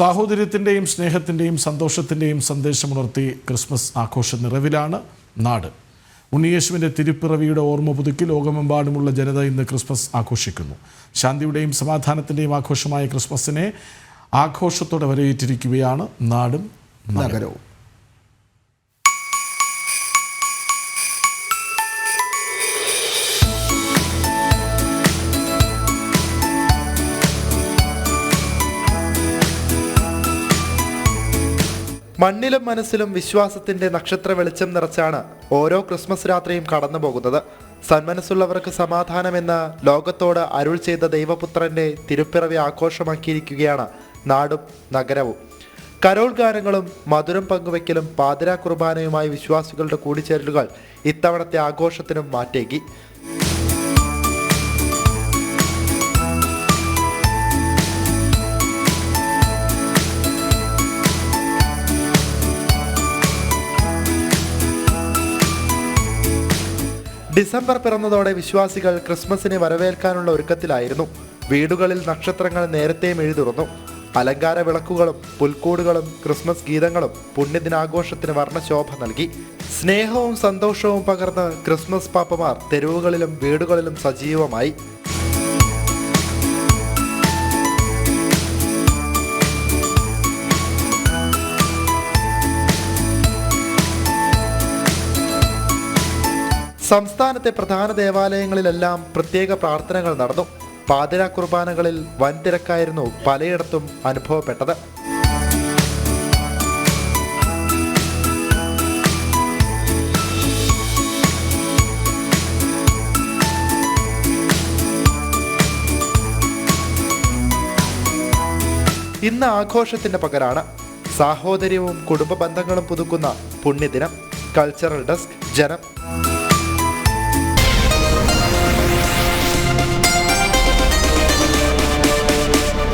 സാഹോദര്യത്തിന്റെയും സ്നേഹത്തിന്റെയും സന്തോഷത്തിന്റെയും സന്ദേശമുണർത്തി ക്രിസ്മസ് ആഘോഷ നിറവിലാണ് നാട്. ഉണ്ണിയേശുവിന്റെ തിരുപ്പിറവിയുടെ ഓർമ്മ പുതുക്കി ലോകമെമ്പാടുമുള്ള ജനത ഇന്ന് ക്രിസ്മസ് ആഘോഷിക്കുന്നു. ശാന്തിയുടെയും സമാധാനത്തിന്റെയും ആഘോഷമായ ക്രിസ്മസിനെ ആഘോഷത്തോടെ വരവേറ്റിരിക്കുകയാണ് നാടും നഗരവും. മണ്ണിലും മനസ്സിലും വിശ്വാസത്തിന്റെ നക്ഷത്ര വെളിച്ചം നിറച്ചാണ് ഓരോ ക്രിസ്മസ് രാത്രിയും കടന്നു പോകുന്നത്. സന്മനസ്സുള്ളവർക്ക് സമാധാനമെന്ന് ലോകത്തോട് അരുൾ ചെയ്ത ദൈവപുത്രന്റെ തിരുപ്പിറവി ആഘോഷമാക്കിയിരിക്കുകയാണ് നാടും നഗരവും. കരോൾ ഗാനങ്ങളും മധുരം പങ്കുവെക്കലും പാതിരാ കുർബാനയുമായി വിശ്വാസികളുടെ കൂടിച്ചേരലുകൾ ഇത്തവണത്തെ ആഘോഷത്തിനും മാറ്റേകി. ഡിസംബർ പിറന്നതോടെ വിശ്വാസികൾ ക്രിസ്മസിനെ വരവേൽക്കാനുള്ള ഒരുക്കത്തിലായിരുന്നു. വീടുകളിൽ നക്ഷത്രങ്ങൾ നേരത്തെ എഴുതുറന്നു അലങ്കാര വിളക്കുകളും പുൽക്കൂടുകളും ക്രിസ്മസ് ഗീതങ്ങളും പുണ്യദിനാഘോഷത്തിന് വർണശോഭ നൽകി. സ്നേഹവും സന്തോഷവും പകർന്ന് ക്രിസ്മസ് പാപ്പമാർ തെരുവുകളിലും വീടുകളിലും സജീവമായി. സംസ്ഥാനത്തെ പ്രധാന ദേവാലയങ്ങളിലെല്ലാം പ്രത്യേക പ്രാർത്ഥനകൾ നടന്നു. പാതിര കുർബാനകളിൽ വൻ തിരക്കായിരുന്നു പലയിടത്തും അനുഭവപ്പെട്ടത്. ഇന്ന് ആഘോഷത്തിന്റെ പകരാണ് സാഹോദര്യവും കുടുംബ ബന്ധങ്ങളും പുതുക്കുന്ന പുണ്യദിനം. കൾച്ചറൽ ഡെസ്ക് ജനം.